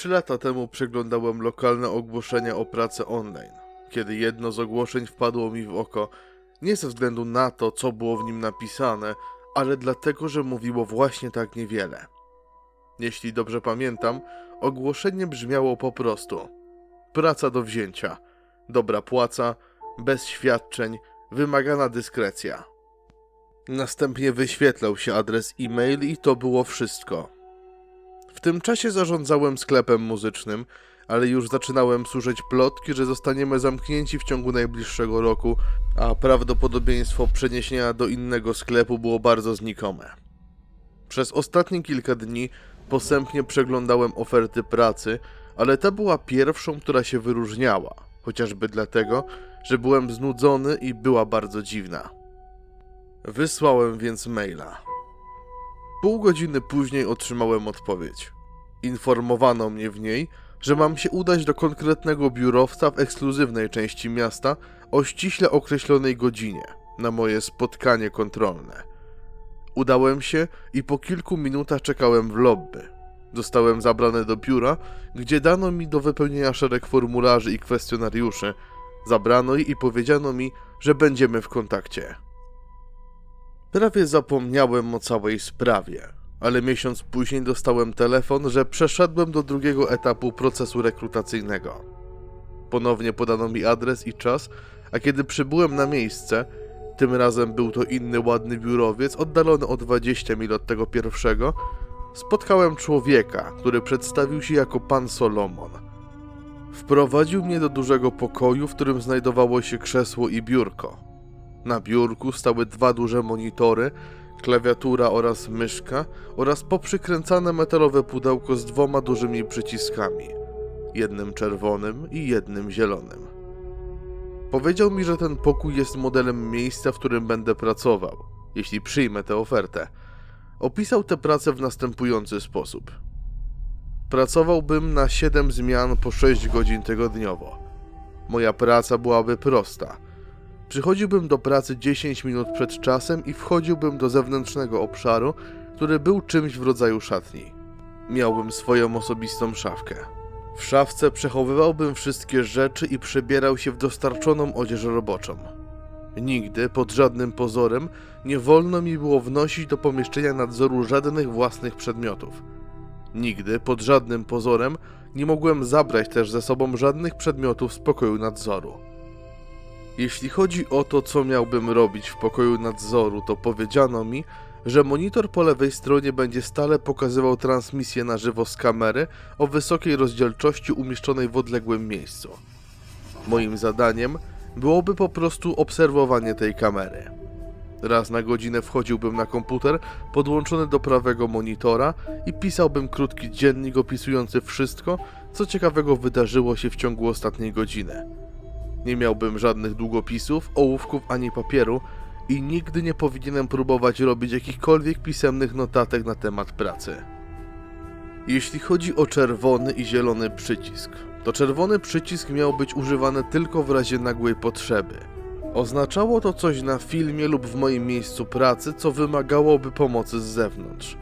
Trzy lata temu przeglądałem lokalne ogłoszenia o pracę online, kiedy jedno z ogłoszeń wpadło mi w oko nie ze względu na to, co było w nim napisane, ale dlatego, że mówiło właśnie tak niewiele. Jeśli dobrze pamiętam, ogłoszenie brzmiało po prostu: praca do wzięcia, dobra płaca, bez świadczeń, wymagana dyskrecja. Następnie wyświetlał się adres e-mail i to było wszystko. W tym czasie zarządzałem sklepem muzycznym, ale już zaczynałem słyszeć plotki, że zostaniemy zamknięci w ciągu najbliższego roku, a prawdopodobieństwo przeniesienia do innego sklepu było bardzo znikome. Przez ostatnie kilka dni posępnie przeglądałem oferty pracy, ale ta była pierwszą, która się wyróżniała, chociażby dlatego, że byłem znudzony i była bardzo dziwna. Wysłałem więc maila. Pół godziny później otrzymałem odpowiedź. Informowano mnie w niej, że mam się udać do konkretnego biurowca w ekskluzywnej części miasta o ściśle określonej godzinie na moje spotkanie kontrolne. Udałem się i po kilku minutach czekałem w lobby. Zostałem zabrany do biura, gdzie dano mi do wypełnienia szereg formularzy i kwestionariuszy. Zabrano i powiedziano mi, że będziemy w kontakcie. Prawie zapomniałem o całej sprawie, ale miesiąc później dostałem telefon, że przeszedłem do drugiego etapu procesu rekrutacyjnego. Ponownie podano mi adres i czas, a kiedy przybyłem na miejsce, tym razem był to inny ładny biurowiec oddalony o 20 mil od tego pierwszego, spotkałem człowieka, który przedstawił się jako pan Solomon. Wprowadził mnie do dużego pokoju, w którym znajdowało się krzesło i biurko. Na biurku stały dwa duże monitory, klawiatura oraz myszka oraz poprzykręcane metalowe pudełko z dwoma dużymi przyciskami, jednym czerwonym i jednym zielonym. Powiedział mi, że ten pokój jest modelem miejsca, w którym będę pracował, jeśli przyjmę tę ofertę. Opisał tę pracę w następujący sposób. Pracowałbym na 7 zmian po 6 godzin tygodniowo. Moja praca byłaby prosta – Przychodziłbym do pracy 10 minut przed czasem i wchodziłbym do zewnętrznego obszaru, który był czymś w rodzaju szatni. Miałbym swoją osobistą szafkę. W szafce przechowywałbym wszystkie rzeczy i przebierał się w dostarczoną odzież roboczą. Nigdy, pod żadnym pozorem, nie wolno mi było wnosić do pomieszczenia nadzoru żadnych własnych przedmiotów. Nigdy, pod żadnym pozorem, nie mogłem zabrać też ze sobą żadnych przedmiotów z pokoju nadzoru. Jeśli chodzi o to, co miałbym robić w pokoju nadzoru, to powiedziano mi, że monitor po lewej stronie będzie stale pokazywał transmisję na żywo z kamery o wysokiej rozdzielczości umieszczonej w odległym miejscu. Moim zadaniem byłoby po prostu obserwowanie tej kamery. Raz na godzinę wchodziłbym na komputer podłączony do prawego monitora i pisałbym krótki dziennik opisujący wszystko, co ciekawego wydarzyło się w ciągu ostatniej godziny. Nie miałbym żadnych długopisów, ołówków ani papieru i nigdy nie powinienem próbować robić jakichkolwiek pisemnych notatek na temat pracy. Jeśli chodzi o czerwony i zielony przycisk, to czerwony przycisk miał być używany tylko w razie nagłej potrzeby. Oznaczało to coś na filmie lub w moim miejscu pracy, co wymagałoby pomocy z zewnątrz.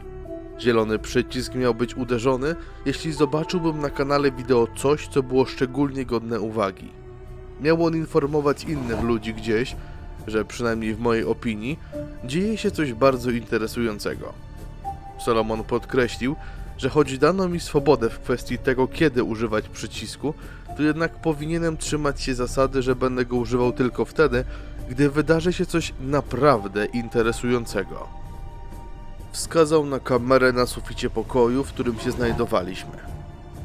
Zielony przycisk miał być uderzony, jeśli zobaczyłbym na kanale wideo coś, co było szczególnie godne uwagi. Miał on informować innych ludzi gdzieś, że przynajmniej w mojej opinii dzieje się coś bardzo interesującego. Solomon podkreślił, że choć dano mi swobodę w kwestii tego, kiedy używać przycisku, to jednak powinienem trzymać się zasady, że będę go używał tylko wtedy, gdy wydarzy się coś naprawdę interesującego. Wskazał na kamerę na suficie pokoju, w którym się znajdowaliśmy.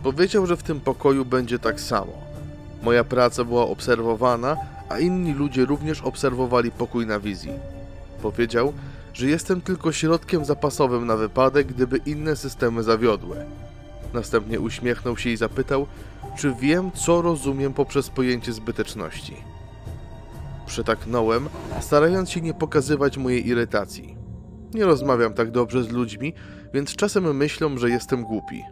Powiedział, że w tym pokoju będzie tak samo. Moja praca była obserwowana, a inni ludzie również obserwowali pokój na wizji. Powiedział, że jestem tylko środkiem zapasowym na wypadek, gdyby inne systemy zawiodły. Następnie uśmiechnął się i zapytał, czy wiem, co rozumiem poprzez pojęcie zbyteczności. Przytaknąłem, starając się nie pokazywać mojej irytacji. Nie rozmawiam tak dobrze z ludźmi, więc czasem myślą, że jestem głupi.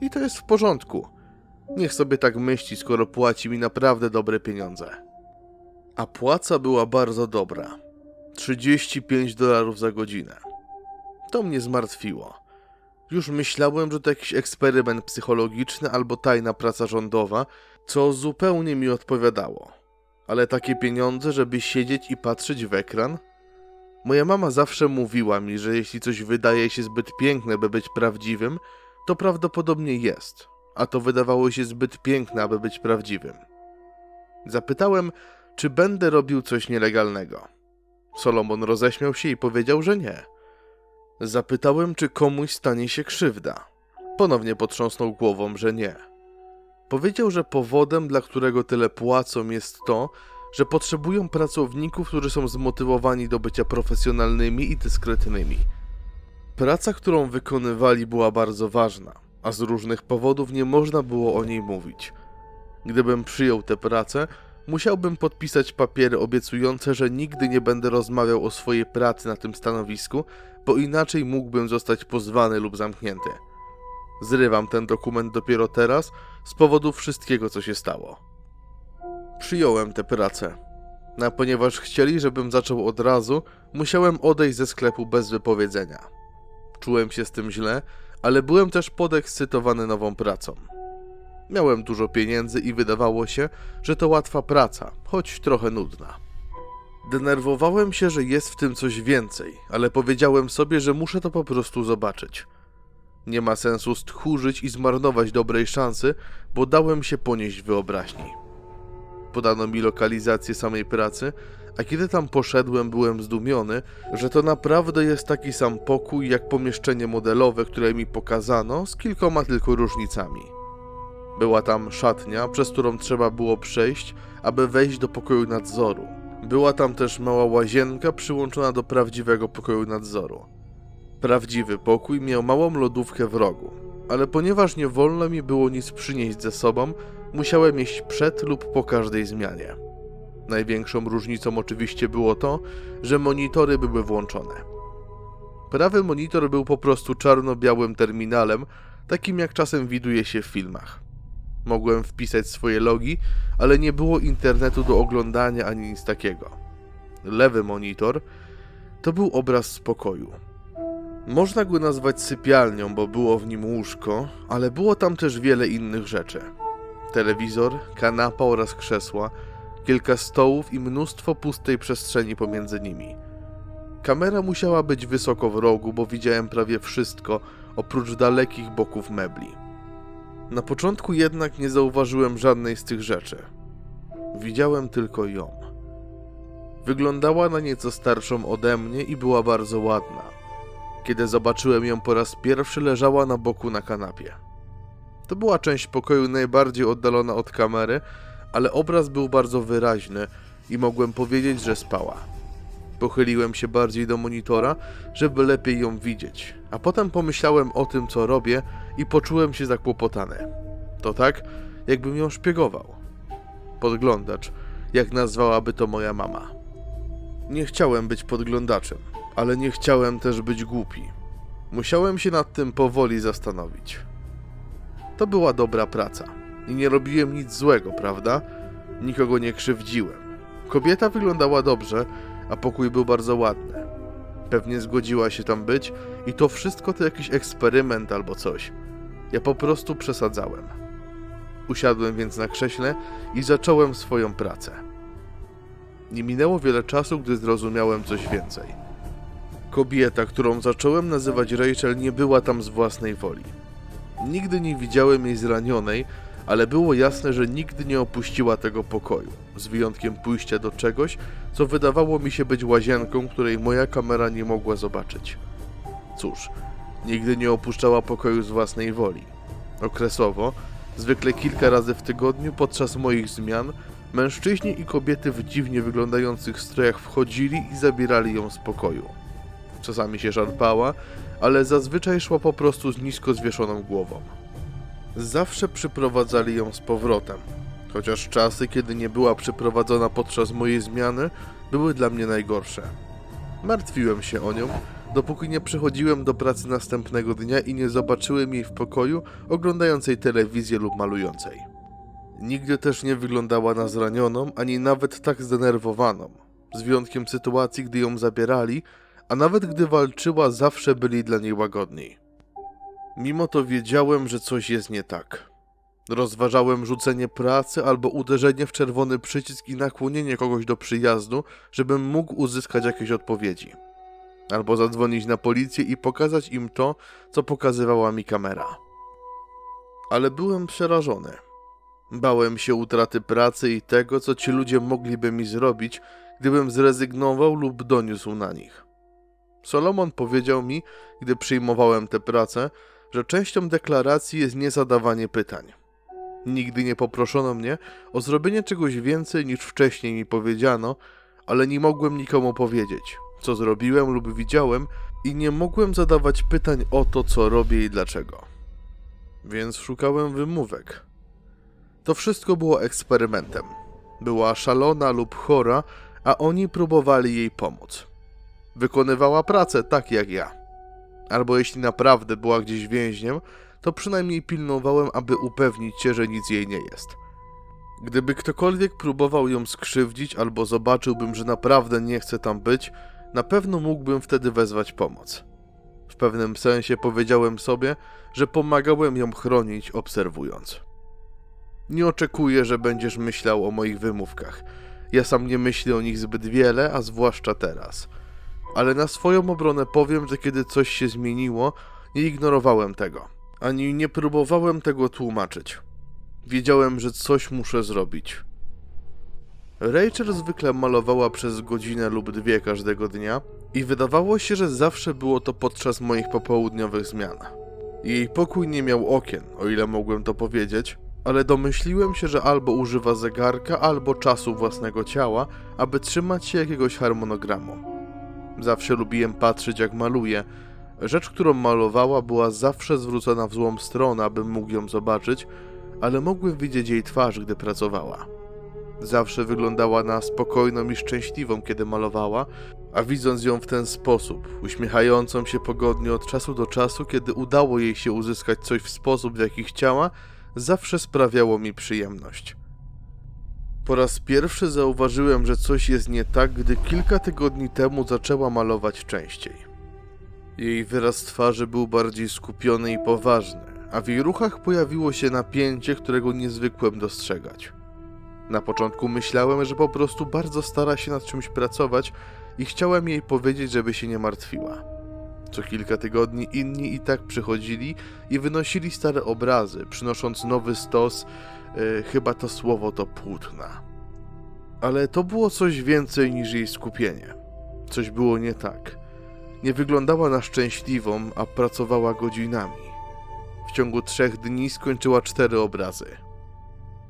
I to jest w porządku. Niech sobie tak myśli, skoro płaci mi naprawdę dobre pieniądze. A płaca była bardzo dobra. 35 dolarów za godzinę. To mnie zmartwiło. Już myślałem, że to jakiś eksperyment psychologiczny albo tajna praca rządowa, co zupełnie mi odpowiadało. Ale takie pieniądze, żeby siedzieć i patrzeć w ekran? Moja mama zawsze mówiła mi, że jeśli coś wydaje się zbyt piękne, by być prawdziwym, to prawdopodobnie jest, a to wydawało się zbyt piękne, aby być prawdziwym. Zapytałem, czy będę robił coś nielegalnego. Solomon roześmiał się i powiedział, że nie. Zapytałem, czy komuś stanie się krzywda. Ponownie potrząsnął głową, że nie. Powiedział, że powodem, dla którego tyle płacą, jest to, że potrzebują pracowników, którzy są zmotywowani do bycia profesjonalnymi i dyskretnymi. Praca, którą wykonywali, była bardzo ważna, a z różnych powodów nie można było o niej mówić. Gdybym przyjął tę pracę, musiałbym podpisać papiery obiecujące, że nigdy nie będę rozmawiał o swojej pracy na tym stanowisku, bo inaczej mógłbym zostać pozwany lub zamknięty. Zrywam ten dokument dopiero teraz z powodu wszystkiego, co się stało. Przyjąłem tę pracę. A ponieważ chcieli, żebym zaczął od razu, musiałem odejść ze sklepu bez wypowiedzenia. Czułem się z tym źle, ale byłem też podekscytowany nową pracą. Miałem dużo pieniędzy i wydawało się, że to łatwa praca, choć trochę nudna. Denerwowałem się, że jest w tym coś więcej, ale powiedziałem sobie, że muszę to po prostu zobaczyć. Nie ma sensu stchórzyć i zmarnować dobrej szansy, bo dałem się ponieść wyobraźni. Podano mi lokalizację samej pracy, a kiedy tam poszedłem, byłem zdumiony, że to naprawdę jest taki sam pokój jak pomieszczenie modelowe, które mi pokazano, z kilkoma tylko różnicami. Była tam szatnia, przez którą trzeba było przejść, aby wejść do pokoju nadzoru. Była tam też mała łazienka przyłączona do prawdziwego pokoju nadzoru. Prawdziwy pokój miał małą lodówkę w rogu, ale ponieważ nie wolno mi było nic przynieść ze sobą, musiałem jeść przed lub po każdej zmianie. Największą różnicą oczywiście było to, że monitory były włączone. Prawy monitor był po prostu czarno-białym terminalem, takim jak czasem widuje się w filmach. Mogłem wpisać swoje logi, ale nie było internetu do oglądania ani nic takiego. Lewy monitor to był obraz spokoju. Można go nazwać sypialnią, bo było w nim łóżko, ale było tam też wiele innych rzeczy. Telewizor, kanapa oraz krzesła, kilka stołów i mnóstwo pustej przestrzeni pomiędzy nimi. Kamera musiała być wysoko w rogu, bo widziałem prawie wszystko, oprócz dalekich boków mebli. Na początku jednak nie zauważyłem żadnej z tych rzeczy. Widziałem tylko ją. Wyglądała na nieco starszą ode mnie i była bardzo ładna. Kiedy zobaczyłem ją po raz pierwszy, leżała na boku na kanapie. To była część pokoju najbardziej oddalona od kamery, ale obraz był bardzo wyraźny i mogłem powiedzieć, że spała. Pochyliłem się bardziej do monitora, żeby lepiej ją widzieć, a potem pomyślałem o tym, co robię i poczułem się zakłopotany. To tak, jakbym ją szpiegował. Podglądacz, jak nazwałaby to moja mama. Nie chciałem być podglądaczem, ale nie chciałem też być głupi. Musiałem się nad tym powoli zastanowić. To była dobra praca i nie robiłem nic złego, prawda? Nikogo nie krzywdziłem. Kobieta wyglądała dobrze, a pokój był bardzo ładny. Pewnie zgodziła się tam być i to wszystko to jakiś eksperyment albo coś. Ja po prostu przesadzałem. Usiadłem więc na krześle i zacząłem swoją pracę. Nie minęło wiele czasu, gdy zrozumiałem coś więcej. Kobieta, którą zacząłem nazywać Rachel, nie była tam z własnej woli. Nigdy nie widziałem jej zranionej, ale było jasne, że nigdy nie opuściła tego pokoju, z wyjątkiem pójścia do czegoś, co wydawało mi się być łazienką, której moja kamera nie mogła zobaczyć. Cóż, nigdy nie opuszczała pokoju z własnej woli. Okresowo, zwykle kilka razy w tygodniu podczas moich zmian, mężczyźni i kobiety w dziwnie wyglądających strojach wchodzili i zabierali ją z pokoju. Czasami się szarpała, ale zazwyczaj szła po prostu z nisko zwieszoną głową. Zawsze przyprowadzali ją z powrotem, chociaż czasy, kiedy nie była przyprowadzona podczas mojej zmiany, były dla mnie najgorsze. Martwiłem się o nią, dopóki nie przychodziłem do pracy następnego dnia i nie zobaczyłem jej w pokoju, oglądającej telewizję lub malującej. Nigdy też nie wyglądała na zranioną, ani nawet tak zdenerwowaną, z wyjątkiem sytuacji, gdy ją zabierali, a nawet gdy walczyła, zawsze byli dla niej łagodni. Mimo to wiedziałem, że coś jest nie tak. Rozważałem rzucenie pracy albo uderzenie w czerwony przycisk i nakłonienie kogoś do przyjazdu, żebym mógł uzyskać jakieś odpowiedzi. Albo zadzwonić na policję i pokazać im to, co pokazywała mi kamera. Ale byłem przerażony. Bałem się utraty pracy i tego, co ci ludzie mogliby mi zrobić, gdybym zrezygnował lub doniósł na nich. Solomon powiedział mi, gdy przyjmowałem tę pracę, że częścią deklaracji jest niezadawanie pytań. Nigdy nie poproszono mnie o zrobienie czegoś więcej niż wcześniej mi powiedziano, ale nie mogłem nikomu powiedzieć, co zrobiłem lub widziałem, i nie mogłem zadawać pytań o to, co robię i dlaczego. Więc szukałem wymówek. To wszystko było eksperymentem. Była szalona lub chora, a oni próbowali jej pomóc. Wykonywała pracę tak jak ja. Albo jeśli naprawdę była gdzieś więźniem, to przynajmniej pilnowałem, aby upewnić się, że nic jej nie jest. Gdyby ktokolwiek próbował ją skrzywdzić, albo zobaczyłbym, że naprawdę nie chce tam być, na pewno mógłbym wtedy wezwać pomoc. W pewnym sensie powiedziałem sobie, że pomagałem ją chronić, obserwując. Nie oczekuję, że będziesz myślał o moich wymówkach. Ja sam nie myślę o nich zbyt wiele, a zwłaszcza teraz. Ale na swoją obronę powiem, że kiedy coś się zmieniło, nie ignorowałem tego, ani nie próbowałem tego tłumaczyć. Wiedziałem, że coś muszę zrobić. Rachel zwykle malowała przez godzinę lub dwie każdego dnia i wydawało się, że zawsze było to podczas moich popołudniowych zmian. Jej pokój nie miał okien, o ile mogłem to powiedzieć, ale domyśliłem się, że albo używa zegarka, albo czasu własnego ciała, aby trzymać się jakiegoś harmonogramu. Zawsze lubiłem patrzeć, jak maluje. Rzecz, którą malowała, była zawsze zwrócona w złą stronę, abym mógł ją zobaczyć, ale mogłem widzieć jej twarz, gdy pracowała. Zawsze wyglądała na spokojną i szczęśliwą, kiedy malowała, a widząc ją w ten sposób, uśmiechającą się pogodnie od czasu do czasu, kiedy udało jej się uzyskać coś w sposób, w jaki chciała, zawsze sprawiało mi przyjemność. Po raz pierwszy zauważyłem, że coś jest nie tak, gdy kilka tygodni temu zaczęła malować częściej. Jej wyraz twarzy był bardziej skupiony i poważny, a w jej ruchach pojawiło się napięcie, którego nie zwykłem dostrzegać. Na początku myślałem, że po prostu bardzo stara się nad czymś pracować i chciałem jej powiedzieć, żeby się nie martwiła. Co kilka tygodni inni i tak przychodzili i wynosili stare obrazy, przynosząc nowy stos, chyba to słowo to płótna. Ale to było coś więcej niż jej skupienie. Coś było nie tak. Nie wyglądała na szczęśliwą, a pracowała godzinami. W ciągu trzech dni skończyła cztery obrazy.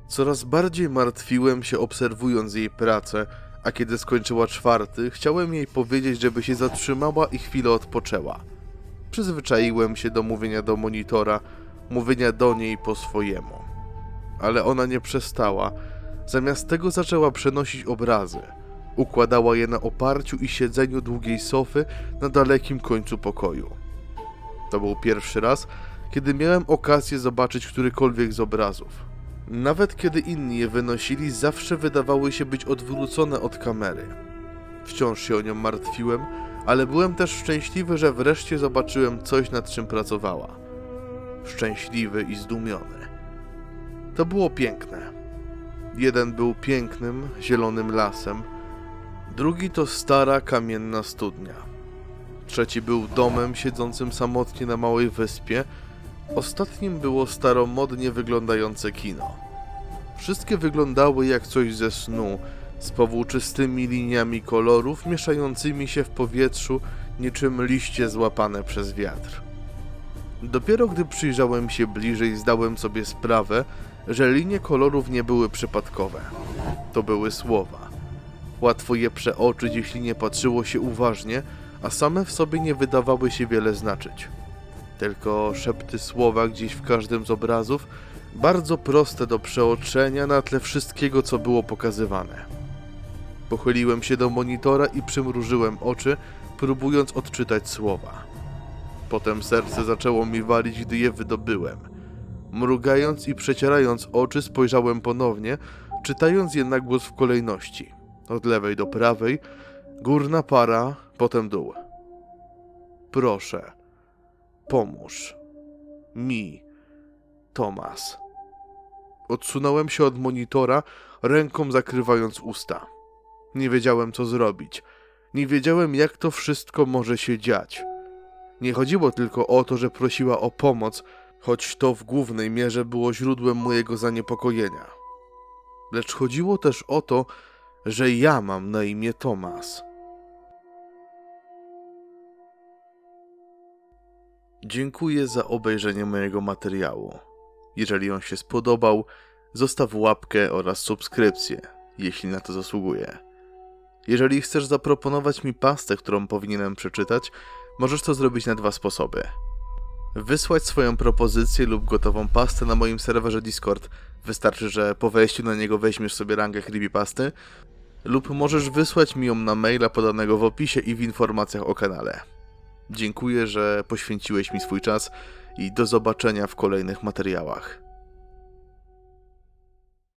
Coraz bardziej martwiłem się obserwując jej pracę, a kiedy skończyła czwarty, chciałem jej powiedzieć, żeby się zatrzymała i chwilę odpoczęła. Przyzwyczaiłem się do mówienia do monitora, mówienia do niej po swojemu. Ale ona nie przestała. Zamiast tego zaczęła przenosić obrazy. Układała je na oparciu i siedzeniu długiej sofy na dalekim końcu pokoju. To był pierwszy raz, kiedy miałem okazję zobaczyć którykolwiek z obrazów. Nawet kiedy inni je wynosili, zawsze wydawały się być odwrócone od kamery. Wciąż się o nią martwiłem, ale byłem też szczęśliwy, że wreszcie zobaczyłem coś, nad czym pracowała. Szczęśliwy i zdumiony. To było piękne. Jeden był pięknym, zielonym lasem, drugi to stara, kamienna studnia. Trzeci był domem siedzącym samotnie na małej wyspie, Ostatnim było staromodnie wyglądające kino. Wszystkie wyglądały jak coś ze snu, z powłóczystymi liniami kolorów mieszającymi się w powietrzu niczym liście złapane przez wiatr. Dopiero gdy przyjrzałem się bliżej, zdałem sobie sprawę, że linie kolorów nie były przypadkowe. To były słowa. Łatwo je przeoczyć, jeśli nie patrzyło się uważnie, a same w sobie nie wydawały się wiele znaczyć tylko szepty słowa gdzieś w każdym z obrazów, bardzo proste do przeoczenia na tle wszystkiego, co było pokazywane. Pochyliłem się do monitora i przymrużyłem oczy, próbując odczytać słowa. Potem serce zaczęło mi walić, gdy je wydobyłem. Mrugając i przecierając oczy, spojrzałem ponownie, czytając je na głos w kolejności. Od lewej do prawej, górna para, potem dół. Proszę pomóż. mi. Tomas. Odsunąłem się od monitora, ręką zakrywając usta. Nie wiedziałem, co zrobić. Nie wiedziałem, jak to wszystko może się dziać. Nie chodziło tylko o to, że prosiła o pomoc, choć to w głównej mierze było źródłem mojego zaniepokojenia. Lecz chodziło też o to, że ja mam na imię Tomas. Dziękuję za obejrzenie mojego materiału. Jeżeli on się spodobał, zostaw łapkę oraz subskrypcję, jeśli na to zasługuje. Jeżeli chcesz zaproponować mi pastę, którą powinienem przeczytać, możesz to zrobić na dwa sposoby. Wysłać swoją propozycję lub gotową pastę na moim serwerze Discord. Wystarczy, że po wejściu na niego weźmiesz sobie rangę creepypasty, lub możesz wysłać mi ją na maila podanego w opisie i w informacjach o kanale. Dziękuję, że poświęciłeś mi swój czas i do zobaczenia w kolejnych materiałach.